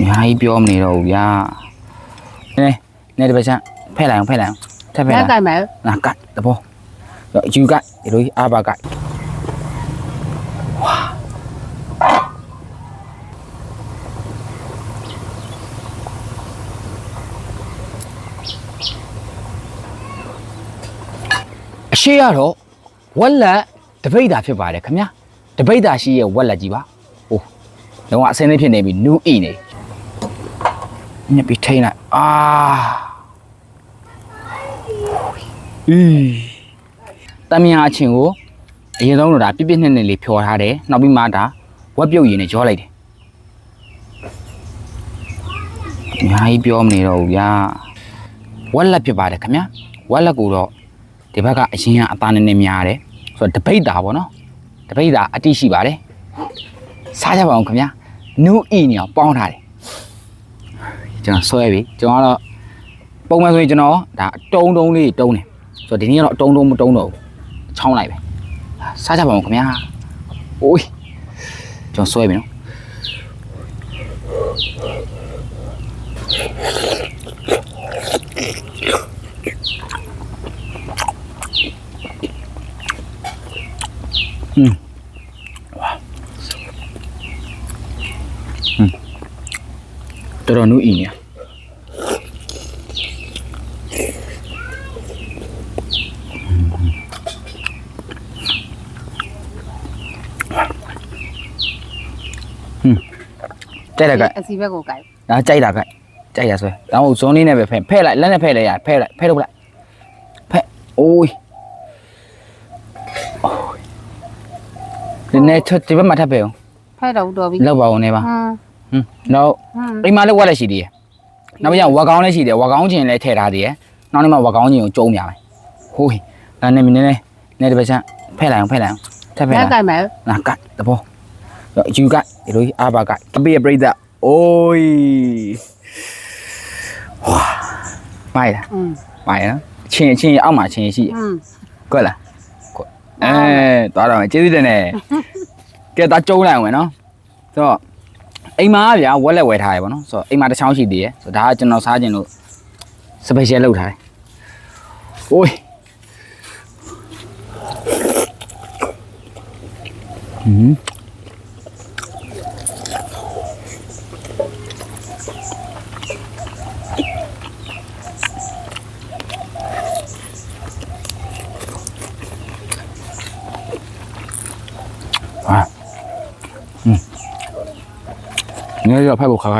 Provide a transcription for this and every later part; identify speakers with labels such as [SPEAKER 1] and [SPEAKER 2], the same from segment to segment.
[SPEAKER 1] အများကြီးပြောမနေတော့ဘူးဗျာနည်းနည်းဒီဘက်ချမ်းဖဲ့လိုက်အောင်ဖဲ့လိုက်အောင်ထပ်ဖဲ့
[SPEAKER 2] ရ
[SPEAKER 1] လိုက်
[SPEAKER 2] ကြိုက်မယ်
[SPEAKER 1] နာကတ်တဘောယူကတ်ဒီလိုအာဘာကတ်အရှိရတော့ဝက်လက်တပိတ်တာဖြစ်ပါတယ်ခင်ဗျာတပိတ်တာရှိရဲ့ဝက်လက်ကြီးပါဟိုတော့အစင်းလေးဖြစ်နေပြီနူးအိနေ ညက်ပြီးထိန်းလိုက်အာအီးတမယာအချင်းကိုအရင်ဆုံးတော့ဒါပြပြနှစ်နှစ်လေးဖြော်ထားတယ်နောက်ပြီးမှဒါဝက်ပြုတ်ရည်နဲ့ကြောလိုက်တယ်အများကြီးပြောမနေတော့ဘူးဗျာဝက်လက်ဖြစ်ပါတယ်ခင်ဗျာဝက်လက်ကိုတော့ဒီဘက်ကအရင်ကအသားနည်းနည်းများတယ်ဆိုတော့တပိတ်တာပေါ့နော်တပိတ်တာအတိရှိပါတယ်စားကြပါအောင်ခင်ဗျာနူးအီနေအောင်ပေါင်းထားတယ် ကျွန်တော်ဆွဲပြီကျွန်တော်ကတော့ပုံမှန်ဆိုရင်ကျွန်တော်ဒါအတုံးတုံးလေးတုံးတယ်ဆိုတော့ဒီနေ့ကတော့အတုံးတုံးမတုံးတော့ဘူးချောင်းလိုက်ပဲစားကြပါအောင်ခင်ဗျာအိုးကျွန်တော်ဆွဲပြီနော် တော်တော်နူးအီနေရဟွန်းတဲ့ရက
[SPEAKER 2] အစီဘက်ကိုကြိုက်
[SPEAKER 1] ဒါကြိုက်တာကကြိုက်ရဆွဲဒါမှမဟုတ်ဇွန်လေးနဲ့ပဲဖဲ့ဖဲ့လိုက်လက်နဲ့ဖဲ့လိုက်ရဖဲ့လိုက်ဖဲ့လို့လိုက်ဖဲ့အိုးဒီနေ့ထဒီဘက်မှာထပ်ပဲအောင်
[SPEAKER 2] ဖဲတော့တော်ပြီ
[SPEAKER 1] လောက်ပါအောင်နေပါ
[SPEAKER 2] ဟမ်
[SPEAKER 1] ဟွန်းတော့
[SPEAKER 2] ဟမ်
[SPEAKER 1] အိမ်မှာလည်းဝက်လက်ရှိသေးတယ်နောက်ပြန်ဝက်ကောင်းလည်းရှိတယ်ဝက်ကောင်းချင်းလည်းထည့်ထားသေးတယ်နောက်နေ့မှဝက်ကောင်းချင်းကိုကျုံးပြမယ်ဟိုးဒါနဲ့မင်းနဲ့နဲ့ဒီဘက်ချမ်းဖဲ့လိုက်အောင်ဖဲ့လိုက်အောင်ထပ်ဖဲ့
[SPEAKER 2] ရ
[SPEAKER 1] လိုက်
[SPEAKER 2] ကြိုက်မယ်
[SPEAKER 1] နာကတ်တဘောယူကတ်ဒီလိုအာဘာကတ်ကပိယပရိသတ်အိုးဝါမိုက်လား
[SPEAKER 2] อืม
[SPEAKER 1] မိုက်နော်ချင်းချင်းအောက်မှာချင်းရှိ
[SPEAKER 2] อืม
[SPEAKER 1] ကွက်လားကွက်အဲသွားတော့မယ်ကျေးဇူးတင်တယ်ကဲသားကျုံးလိုက်အောင်မယ်နော်ဆိုတော့ အိမ်မှာဗျာဝက်လက်ဝယ်ထားရပါတော့ဆိုတော့အိမ်မှာတစ်ချောင်းရှိသေးတယ်ဆိုတော့ဒါကကျွန်တော်စားခြင်းလို့စပယ်ရှယ်လုပ်ထားတယ်โอ้ยอืม 你看这排骨เยื่อผ้าบุกขาไ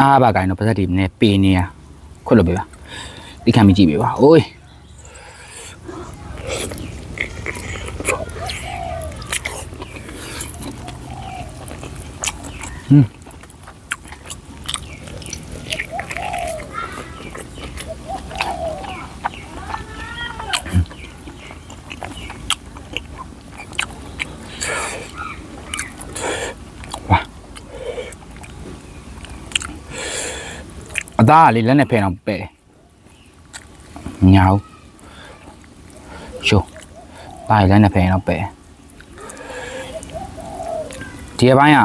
[SPEAKER 1] အဲ့ဒါอืมအားပါကိုင်းတော့ပါဇက်ဒီနည်းပေနေရခွတ်လို့ပြပါဒီခံမကြည့်ပြပါအိုး အသားကလေလက်နဲ့ဖယ်အောင်ပဲ့တယ်ညာဘူးရှိုးဒါလေလက်နဲ့ဖယ်အောင်ပဲ့တယ်ဒီအပိုင်းက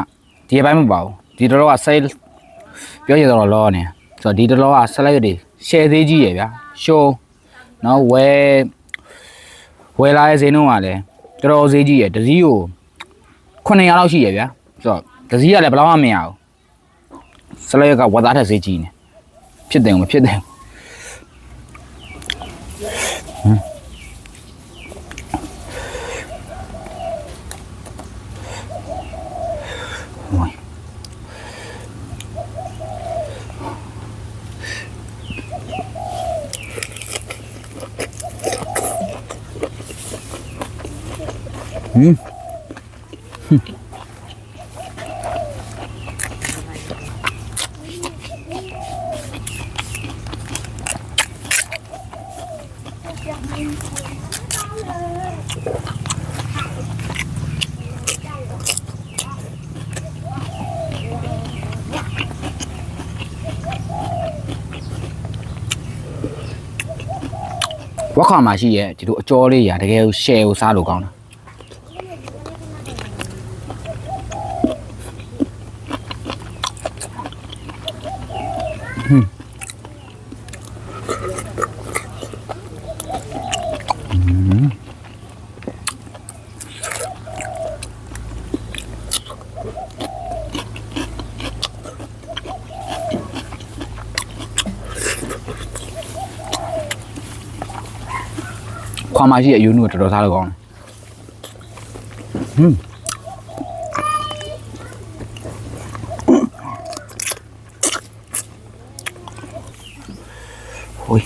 [SPEAKER 1] ဒီအပိုင်းမပါဘူးဒီတော်ကစိတ်ပြောရတော့လောနေဆိုတော့ဒီတော်ကဆက်လိုက်တွေရှယ်သေးကြီးရယ်ဗျာရှိုးနော်ဝဲဝဲလာရဲ့ဈေးနှုန်းကလည်းတော်တော်ဈေးကြီးရယ်တစည်းကို900လောက်ရှိရယ်ဗျာဆိုတော့တစည်းကလည်းဘယ်တော့မှမရဘူးဆက်လိုက်ကဝတ်သားထက်ဈေးကြီးနေ 别动了，别动！嗯。嗯。 ဝက်ခါမှာရှိရဲ့ဒီလိုအကျော်လေးရာတကယ်ကို share ကိုစားလို့ကောင်းတာ ခွာမှာရှိရဲ့အယူနုကတော်တော်စားလို့ကောင်းတယ်ဟင်းဟိုး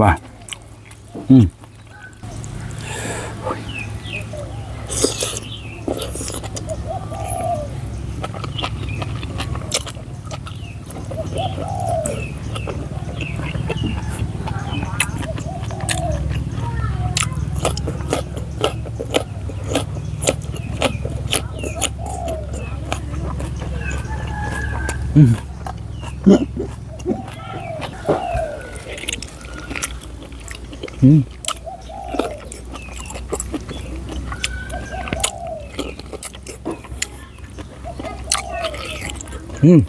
[SPEAKER 1] ဝါဟ င်းဟင်းဟင်း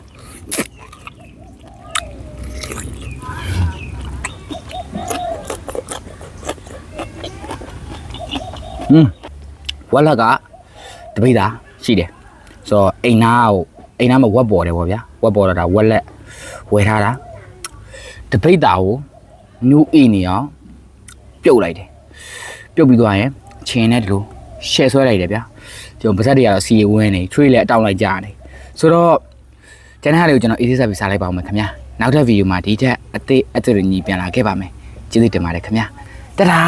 [SPEAKER 1] ဟင်းဝက်လက်ကတပိတ်တာရှိတယ်ဆိုတော့အိမ်နာကို အိမ်နာမှာဝက်ပေါ်တယ်ဗောဗျာဝက်ပေါ်တော့ဒါဝက်လက်ဝယ်ထားတာတပိတ်တာကိုနူးအိနေအောင်ပြုတ်လိုက်တယ်ပြုတ်ပြီးသွားရင်ချင်းနဲ့ဒီလိုရှယ်ဆွဲလိုက်တယ်ဗျာဒီလိုပါဇက်တွေကတော့စီဝင်းနေ tree လည်းအတောင်းလိုက်ကြတယ်ဆိုတော့ကျန်တဲ့ဟာတွေကိုကျွန်တော် easy service စားလိုက်ပါဦးမယ်ခင်ဗျာနောက်ထပ်ဗီဒီယိုမှာဒီထက်အသေးအသေးညီပြန်လာခဲ့ပါမယ်ကျေးဇူးတင်ပါတယ်ခင်ဗျာတဒါ